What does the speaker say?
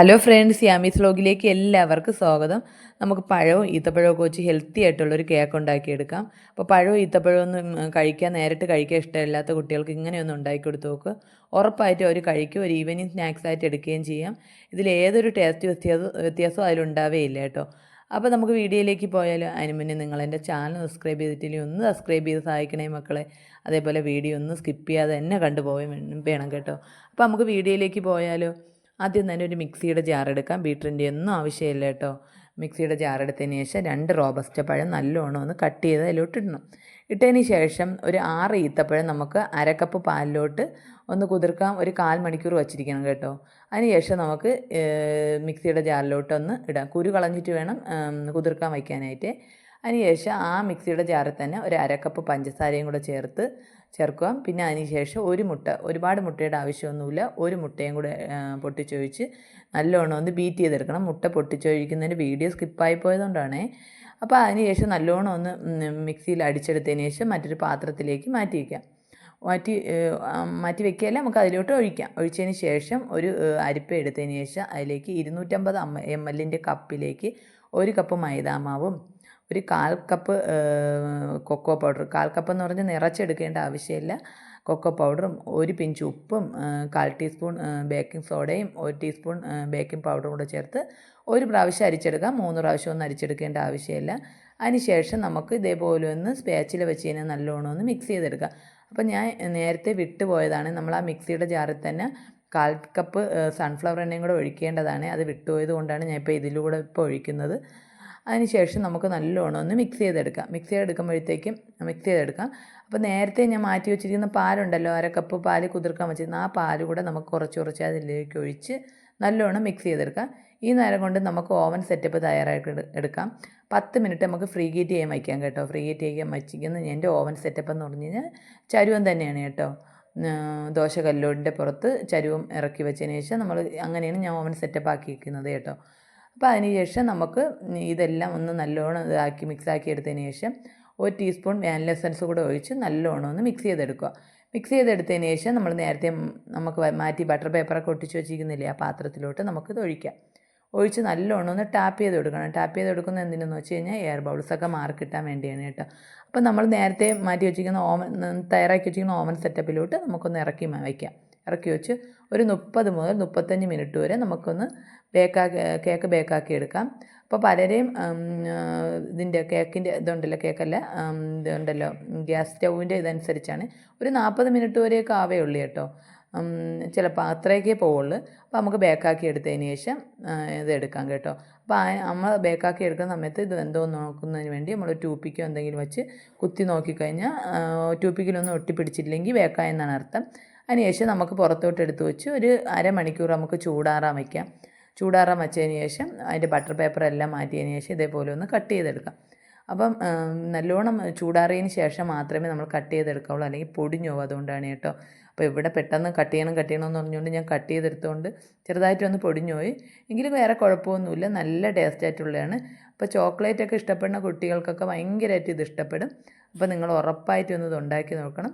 Hello friends Yami's വ്ലോഗിലേക്ക് എല്ലാവർക്കും സ്വാഗതം. നമുക്ക് പഴവും ഈത്തപ്പഴവും ഒക്കെ വെച്ച് ഹെൽത്തി ആയിട്ടുള്ളൊരു കേക്ക് ഉണ്ടാക്കിയെടുക്കാം. അപ്പോൾ പഴവും ഈത്തപ്പഴവും ഒന്നും കഴിക്കാൻ നേരിട്ട് കഴിക്കാൻ ഇഷ്ടമില്ലാത്ത കുട്ടികൾക്ക് ഇങ്ങനെയൊന്നും ഉണ്ടാക്കി കൊടുത്ത് നോക്ക്. ഉറപ്പായിട്ടും അവർ കഴിക്കും ഒരു ഈവനിങ് സ്നാക്സ് ആയിട്ട് എടുക്കുകയും ചെയ്യാം. ഇതിൽ ഏതൊരു ടേസ്റ്റ് വ്യത്യാസം വ്യത്യാസവും അതിലുണ്ടാവേയില്ല കേട്ടോ. അപ്പോൾ നമുക്ക് വീഡിയോയിലേക്ക് പോയാൽ അതിന് മുന്നേ നിങ്ങൾ എന്റെ ചാനൽ സബ്സ്ക്രൈബ് ചെയ്തിട്ടില്ലെങ്കിൽ ഒന്ന് സബ്സ്ക്രൈബ് ചെയ്ത് സഹായിക്കണേ മക്കളെ. അതേപോലെ വീഡിയോ ഒന്ന് സ്കിപ്പ് ചെയ്യാതെ തന്നെ കണ്ടുപോയി വേണം കേട്ടോ. അപ്പോൾ നമുക്ക് വീഡിയോയിലേക്ക് പോയാലോ? ആദ്യം തന്നെ ഒരു മിക്സിയുടെ ജാർ എടുക്കാം. ബീറ്ററിന്റെ ഒന്നും ആവശ്യമില്ല കേട്ടോ. മിക്സിയുടെ ജാർ എടുത്തതിന് ശേഷം രണ്ട് റോബസ്റ്റ പഴം നല്ലോണം ഒന്ന് കട്ട് ചെയ്ത് അതിലോട്ടിടണം ഇട്ടതിന് ശേഷം ഒരു ആറ് ഈത്തപ്പഴം നമുക്ക് അരക്കപ്പ് പാലിലോട്ട് ഒന്ന് കുതിർക്കാം. ഒരു കാൽ മണിക്കൂർ വച്ചിരിക്കണം കേട്ടോ. അതിന് ശേഷം നമുക്ക് മിക്സിയുടെ ജാറിലോട്ടൊന്ന് ഇടാം. കുരു കളഞ്ഞിട്ട് വേണം കുതിർക്കാൻ വയ്ക്കാനായിട്ട്. അതിനുശേഷം ആ മിക്സിയുടെ ജാറിൽ തന്നെ ഒരു അരക്കപ്പ് പഞ്ചസാരയും കൂടെ ചേർത്ത് ചേർക്കുക. പിന്നെ അതിനുശേഷം ഒരു മുട്ട ഒരുപാട് മുട്ടയുടെ ആവശ്യമൊന്നുമില്ല. ഒരു മുട്ടയും കൂടെ പൊട്ടിച്ചൊഴിച്ച് നല്ലോണം ഒന്ന് ബീറ്റ് ചെയ്തെടുക്കണം. മുട്ട പൊട്ടിച്ചൊഴിക്കുന്നതിന്റെ വീഡിയോ സ്കിപ്പായി പോയതുകൊണ്ടാണേ. അപ്പോൾ അതിനുശേഷം നല്ലോണം ഒന്ന് മിക്സിയിൽ അടിച്ചെടുത്തതിന് ശേഷം മറ്റൊരു പാത്രത്തിലേക്ക് മാറ്റി വയ്ക്കാം മാറ്റി മാറ്റി വെക്കുകയല്ല നമുക്ക് അതിലോട്ട് ഒഴിക്കാം. ഒഴിച്ചതിന് ശേഷം ഒരു അരിപ്പ എടുത്തതിന് ശേഷം അതിലേക്ക് ഇരുന്നൂറ്റമ്പത് എം എല്ലിന്റെ കപ്പിലേക്ക് ഒരു കപ്പ് മൈദാമാവും. ഒരു കാൽ കപ്പ് കൊക്കോ പൗഡർ. കാൽ കപ്പ് എന്ന് പറഞ്ഞാൽ നിറച്ചെടുക്കേണ്ട ആവശ്യമില്ല. കൊക്കോ പൗഡറും ഒരു പിഞ്ച് ഉപ്പും കാൽ ടീസ്പൂൺ ബേക്കിംഗ് സോഡയും ഒരു ടീസ്പൂൺ ബേക്കിംഗ് പൗഡറും കൂടെ ചേർത്ത് ഒരു പ്രാവശ്യം അരിച്ചെടുക്കാം. മൂന്ന് പ്രാവശ്യം ഒന്നും അരിച്ചെടുക്കേണ്ട ആവശ്യമില്ല. അതിനുശേഷം നമുക്ക് ഇതേപോലെ ഒന്ന് സ്പാച്ചിൽ വെച്ച് കഴിഞ്ഞാൽ നല്ലോണം ഒന്ന് മിക്സ് ചെയ്തെടുക്കാം. അപ്പോൾ ഞാൻ നേരത്തെ വിട്ടുപോയതാണ് നമ്മൾ ആ മിക്സിയുടെ ജാറിൽ തന്നെ കാൽ കപ്പ് സൺഫ്ലവർ എണ്ണയും കൂടെ ഒഴിക്കേണ്ടതാണ്. അത് വിട്ടുപോയത് കൊണ്ടാണ് ഞാൻ ഇപ്പോൾ ഇതിലൂടെ ഇപ്പോൾ ഒഴിക്കുന്നത്. അതിനുശേഷം നമുക്ക് നല്ലോണം ഒന്ന് മിക്സ് ചെയ്തെടുക്കാം. മിക്സ് ചെയ്തെടുക്കുമ്പോഴത്തേക്കും മിക്സ് ചെയ്തെടുക്കാം. അപ്പോൾ നേരത്തെ ഞാൻ മാറ്റി വെച്ചിരിക്കുന്ന പാലുണ്ടല്ലോ അര കപ്പ് പാൽ കുതിർക്കാൻ വെച്ചിരുന്ന ആ പാൽ കൂടെ നമുക്ക് കുറച്ച് കുറച്ച് അതിലേക്ക് ഒഴിച്ച് നല്ലോണം മിക്സ് ചെയ്തെടുക്കാം. ഈ നേരം കൊണ്ട് നമുക്ക് ഓവൻ സെറ്റപ്പ് തയ്യാറായിട്ട് എടുക്കാം. പത്ത് മിനിറ്റ് നമുക്ക് ഫ്രീ ഹീറ്റ് ചെയ്യാൻ വയ്ക്കാം കേട്ടോ. ഫ്രീ ഹീറ്റ് ചെയ്യാൻ വച്ചിരിക്കുന്ന എന്റെ ഓവൻ സെറ്റപ്പ് എന്ന് പറഞ്ഞു കഴിഞ്ഞാൽ ചരുവം തന്നെയാണ് കേട്ടോ. ദോശക്കല്ലോടിന്റെ പുറത്ത് ചരുവം ഇറക്കി വെച്ചതിന് ശേഷം നമ്മൾ അങ്ങനെയാണ് ഞാൻ ഓവൻ സെറ്റപ്പ് ആക്കിയിരിക്കുന്നത് കേട്ടോ. അപ്പോൾ അതിന് ശേഷം നമുക്ക് ഇതെല്ലാം ഒന്ന് നല്ലോണം ഇതാക്കി മിക്സ് ആക്കി എടുത്തതിന് ശേഷം ഒരു ടീസ്പൂൺ വാനില എസൻസ് കൂടെ ഒഴിച്ച് നല്ലോണം ഒന്ന് മിക്സ് ചെയ്തെടുക്കുക. മിക്സ് ചെയ്തെടുത്തതിന് ശേഷം നമ്മൾ നേരത്തെ നമുക്ക് മാറ്റി ബട്ടർ പേപ്പറൊക്കെ ഒട്ടിച്ച് വെച്ചിരിക്കുന്നില്ലേ ആ പാത്രത്തിലോട്ട് നമുക്കിത് ഒഴിക്കാം. ഒഴിച്ച് നല്ലോണം ഒന്ന് ടാപ്പ് ചെയ്ത് കൊടുക്കണം. ടാപ്പ് ചെയ്ത് കൊടുക്കുന്നത് എന്തിനെന്ന് വെച്ച് കഴിഞ്ഞാൽ എയർ ബൗൾസൊക്കെ മാർക്ക് കിട്ടാൻ വേണ്ടിയാണ് കേട്ടോ. അപ്പോൾ നമ്മൾ നേരത്തെ മാറ്റി വെച്ചിരിക്കുന്ന ഓവൻ തയ്യാറാക്കി വെച്ചിരിക്കുന്ന ഓവൻ സെറ്റപ്പിലോട്ട് നമുക്കൊന്ന് ഇറക്കി വയ്ക്കാം ഇറക്കി വെച്ച് ഒരു മുപ്പത് മുതൽ മുപ്പത്തഞ്ച് മിനിറ്റ് വരെ നമുക്കൊന്ന് ബേക്കാക്കി കേക്ക് ബേക്കാക്കി എടുക്കാം. അപ്പോൾ പലരെയും ഇതിന്റെ കേക്കിന്റെ ഇതുണ്ടല്ലോ കേക്കല്ല ഇതുണ്ടല്ലോ ഗ്യാസ് സ്റ്റൗവിന്റെ ഇതനുസരിച്ചാണ്. ഒരു നാൽപ്പത് മിനിറ്റ് വരെയൊക്കെ ആവേ ഉള്ളൂ കേട്ടോ. ചിലപ്പോൾ അത്രയൊക്കെ പോവുള്ളൂ. അപ്പോൾ നമുക്ക് ബേക്കാക്കി എടുത്തതിന് ശേഷം ഇത് എടുക്കാം കേട്ടോ. അപ്പോൾ നമ്മൾ ബേക്കാക്കി എടുക്കുന്ന സമയത്ത് ഇത് എന്തോ നോക്കുന്നതിന് വേണ്ടി നമ്മൾ ട്യൂപ്പിക്കോ എന്തെങ്കിലും വെച്ച് കുത്തി നോക്കിക്കഴിഞ്ഞാൽ ട്യൂപ്പിക്കിലൊന്നും ഒട്ടിപ്പിടിച്ചില്ലെങ്കിൽ ബേക്കായെന്നാണ് അർത്ഥം. അതിനുശേഷം നമുക്ക് പുറത്തോട്ട് എടുത്ത് വെച്ച് ഒരു അരമണിക്കൂർ നമുക്ക് ചൂടാറാൻ വയ്ക്കാം ചൂടാറാൻ വെച്ചതിന് ശേഷം അതിന്റെ ബട്ടർ പേപ്പർ എല്ലാം മാറ്റിയതിന് ശേഷം ഇതേപോലെ ഒന്ന് കട്ട് ചെയ്തെടുക്കാം. അപ്പം നല്ലോണം ചൂടാറിയതിന് ശേഷം മാത്രമേ നമ്മൾ കട്ട് ചെയ്തെടുക്കാവുള്ളൂ. അല്ലെങ്കിൽ പൊടിഞ്ഞു പോകും അതുകൊണ്ടാണ് കേട്ടോ. അപ്പോൾ ഇവിടെ പെട്ടെന്ന് കട്ട് ചെയ്യണം കട്ട് ചെയ്യണം എന്ന് പറഞ്ഞുകൊണ്ട് ഞാൻ കട്ട് ചെയ്തെടുത്തുകൊണ്ട് ചെറുതായിട്ടൊന്ന് പൊടിഞ്ഞു പോയി എങ്കിലും വേറെ കുഴപ്പമൊന്നുമില്ല. നല്ല ടേസ്റ്റ് ആയിട്ടുള്ളതാണ്. അപ്പോൾ ചോക്ലേറ്റ് ഒക്കെ ഇഷ്ടപ്പെടുന്ന കുട്ടികൾക്കൊക്കെ ഭയങ്കരമായിട്ട് ഇത് ഇഷ്ടപ്പെടും. അപ്പോൾ നിങ്ങൾ ഉറപ്പായിട്ടും ഇത് ഉണ്ടാക്കി നോക്കണം.